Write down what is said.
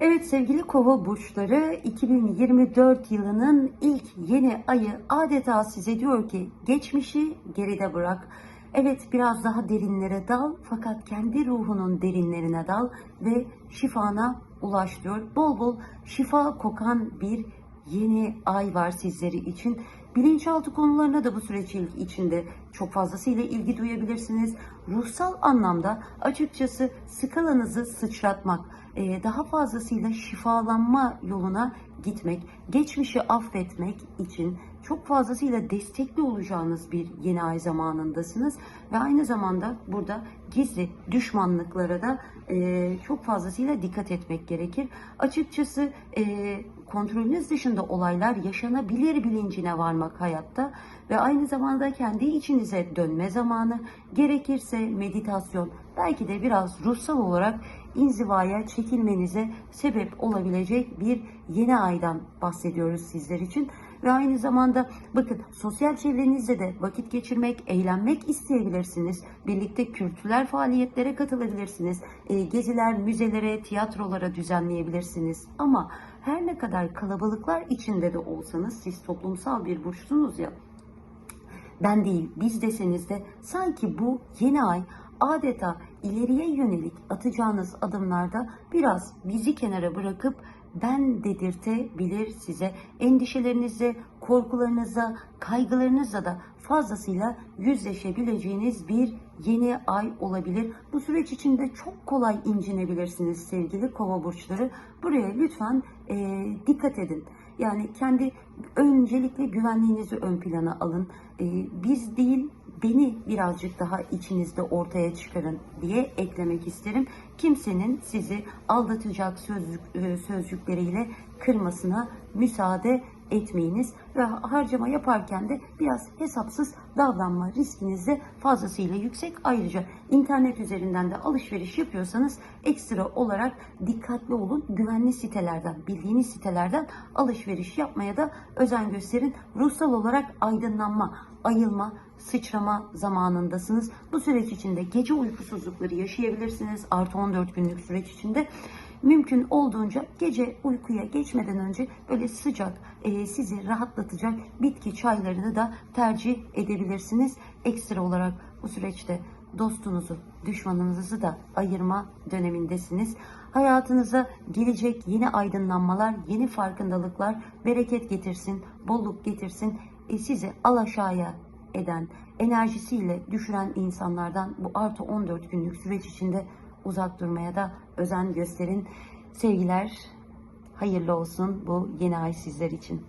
Evet sevgili kova burçları 2024 yılının ilk yeni ayı adeta size diyor ki geçmişi geride bırak. Evet biraz daha derinlere dal fakat kendi ruhunun derinlerine dal ve şifana ulaş diyor. Bol bol şifa kokan bir yeni ay var sizleri için. Bilinçaltı konularına da bu süreç içinde çok fazlasıyla ilgi duyabilirsiniz. Ruhsal anlamda açıkçası skalanızı sıçratmak, daha fazlasıyla şifalanma yoluna gitmek, geçmişi affetmek için çok fazlasıyla destekli olacağınız bir yeni ay zamanındasınız ve aynı zamanda burada gizli düşmanlıklara da e, çok fazlasıyla dikkat etmek gerekir. Açıkçası e, kontrolünüz dışında olaylar yaşanabilir bilincine varmak hayatta ve aynı zamanda kendi içinize dönme zamanı gerekirse meditasyon belki de biraz ruhsal olarak inzivaya çekilmenize sebep olabilecek bir yeni aydan bahsediyoruz sizler için. Ve aynı zamanda bakın sosyal çevrenizde de vakit geçirmek, eğlenmek isteyebilirsiniz. Birlikte kültürel faaliyetlere katılabilirsiniz. E, geziler, müzelere, tiyatrolara düzenleyebilirsiniz. Ama her ne kadar kalabalıklar içinde de olsanız siz toplumsal bir burçsunuz ya ben değil biz deseniz de sanki bu yeni ay adeta ileriye yönelik atacağınız adımlarda biraz bizi kenara bırakıp ben dedirtebilir size. Endişelerinizle, korkularınızla, kaygılarınızla da fazlasıyla yüzleşebileceğiniz bir yeni ay olabilir. Bu süreç içinde çok kolay incinebilirsiniz sevgili kova burçları. Buraya lütfen e, dikkat edin. Yani kendi öncelikle güvenliğinizi ön plana alın. E, biz değil beni birazcık daha içinizde ortaya çıkarın diye eklemek isterim. Kimsenin sizi aldatacak sözcük, e, sözcükleriyle kırmasına müsaade etmeyiniz ve harcama yaparken de biraz hesapsız davranma riskiniz de fazlasıyla yüksek. Ayrıca internet üzerinden de alışveriş yapıyorsanız ekstra olarak dikkatli olun. Güvenli sitelerden, bildiğiniz sitelerden alışveriş yapmaya da özen gösterin. Ruhsal olarak aydınlanma, ayılma, sıçrama zamanındasınız. Bu süreç içinde gece uykusuzlukları yaşayabilirsiniz. Artı 14 günlük süreç içinde mümkün olduğunca gece uykuya geçmeden önce böyle sıcak, e, sizi rahatlatacak bitki çaylarını da tercih edebilirsiniz. Ekstra olarak bu süreçte dostunuzu, düşmanınızı da ayırma dönemindesiniz. Hayatınıza gelecek yeni aydınlanmalar, yeni farkındalıklar bereket getirsin, bolluk getirsin. E, sizi alaşağıya eden, enerjisiyle düşüren insanlardan bu artı 14 günlük süreç içinde uzak durmaya da özen gösterin. Sevgiler, hayırlı olsun bu yeni ay sizler için.